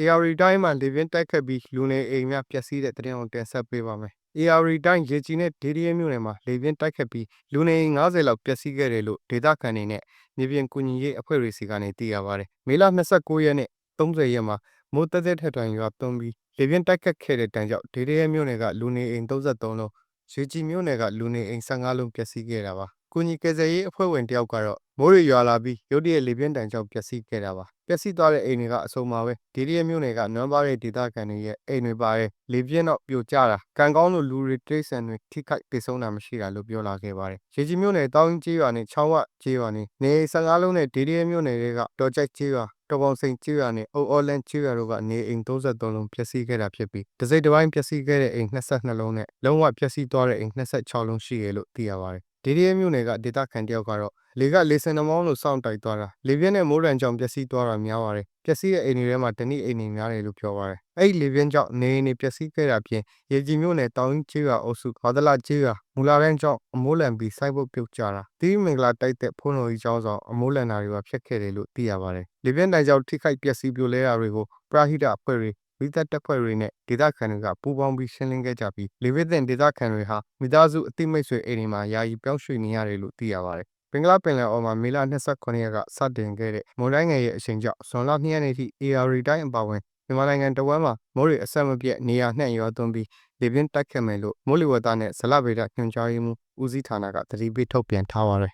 AR တိုင်းမှာလေပြင်းတိုက်ခတ်ပြီးလူနေအိမ်များပျက်စီးတဲ့တဲ့တင်ကိုတင်ဆက်ပေးပါမယ်။ AR တိုင်းရေကြီးနဲ့ဒေဒီရဲမြို့နယ်မှာလေပြင်းတိုက်ခတ်ပြီးလူနေအိမ်90လောက်ပျက်စီးခဲ့တယ်လို့ဒေသခံတွေနဲ့မြေပြင်ကူညီရေးအဖွဲ့တွေစီကနေသိရပါတယ်။မေလ29ရက်နဲ့30ရက်မှာမိုးတက်တဲ့ထက်တိုင်ရွာသွန်းပြီးလေပြင်းတိုက်ခတ်ခဲ့တဲ့တန်ကြောင့်ဒေဒီရဲမြို့နယ်ကလူနေအိမ်33လုံးရေကြီးမြို့နယ်ကလူနေအိမ်15လုံးပျက်စီးခဲ့တာပါ။ကူညီကယ်ဆယ်ရေးအဖွဲ့ဝင်တယောက်ကတော့မိုးတွေရွာလာပြီးရုတ်တရက်လေပြင်းတန်ကြောင့်ပျက်စီးခဲ့တာပါ။ပျက်စီးသွားတဲ့အိမ်တွေကအစုံပါပဲ။ဒေဒီရဲမြို့နယ်ကနွမ်းပါးတဲ့ဒေသခံတွေရဲ့အိမ်တွေပါရဲ့လေပြင်းတော့ပြိုကျတာကံကောင်းလို့လူတွေတိရစ္ဆာန်တွေထိခိုက်ဒေဆုံးတာမရှိတာလို့ပြောလာခဲ့ပါတယ်။ရေကြီးမြို့နယ်တောင်းကြီးရွာနဲ့ချောင်းဝကြီးရွာနဲ့နေအိမ်15လုံးနဲ့ဒေဒီရဲမြို့နယ်တွေကတော်ကြိုက်ကြီးရွာတော်ပေါင်စိန်ကျွရနဲ့အုတ်အော်လန်ကျွရတို့ကနေအိမ်33လုံးပျက်စီးခဲ့တာဖြစ်ပြီးတစိမ့်တစ်ပိုင်းပျက်စီးခဲ့တဲ့အိမ်22လုံးနဲ့လုံးဝပျက်စီးသွားတဲ့အိမ်26လုံးရှိရလို့သိရပါတယ်။ ဒေဒီရဲမြို့နယ်ကဒေသခံတယောက်ကတော့လေကလေစင်နှမောင်းလို့စောင့်တိုက်သွားတာလေပြင်းနဲ့မိုးရံကြောင့်ပျက်စီးသွားတာများပါတယ်ပျက်စီးတဲ့အိမ်တွေထဲမှာတနည်းအိမ်တွေများတယ်လို့ပြောပါတယ်အဲ့ဒီလေပြင်းကြောင့်နေအိမ်တွေပျက်စီးခဲ့တာပြင်ရေကြီးမြို့နယ်တောင်ကြီးကျေးရွာအုပ်စုဘာဒလာကျေးရွာမူလာရန်ကြောင့်အမိုးလန်ပြီးစိုက်ဖို့ပြုတ်ကျတာတီးမင်္ဂလာတိုက်တဲ့ဖုန်းတော်ကြီးကျောင်းဆောင်အမိုးလန်တာတွေပါဖြစ်ခဲ့တယ်လို့သိရပါတယ်လေပြင်းတိုင်ကြောင့်ထိခိုက်ပျက်စီးပြိုလဲတာတွေကိုပရာဟိတအဖွဲ့တွေ မိသက်တပ်ဖွဲ့တွေနဲ့ဒေသခံတွေကပူးပေါင်းပြီးရှင်းလင်းခဲ့ကြပြီးလေဝိသင်ဒေသခံတွေဟာမိသားစုအတိမိတ်ဆွေအိမ်တွေမှာယာယီပြောင်းရွှေ့နေရတယ်လို့သိရပါတယ်ဘင်္ဂလားပင်လယ်အော်မှာမေလ29ရက်ကစတင်ခဲ့တဲ့မွန်တိုင်းငယ်ရဲ့အချိန်ကြောင့်ဇွန်လ2ရက်နေ့ထိ AR တိုင်းအပါအဝင်မြန်မာနိုင်ငံတဝမ်းမှာမိုးတွေအဆက်မပြတ်နေရာနှံ့ရွာသွန်းပြီးလေပြင်းတိုက်ခတ်မယ်လို့မိုးလေဝသနဲ့ဇလဗေဒညွှန်ကြားရေးမှူးဦးစီးဌာနကသတိပေးထုတ်ပြန်ထားပါတယ်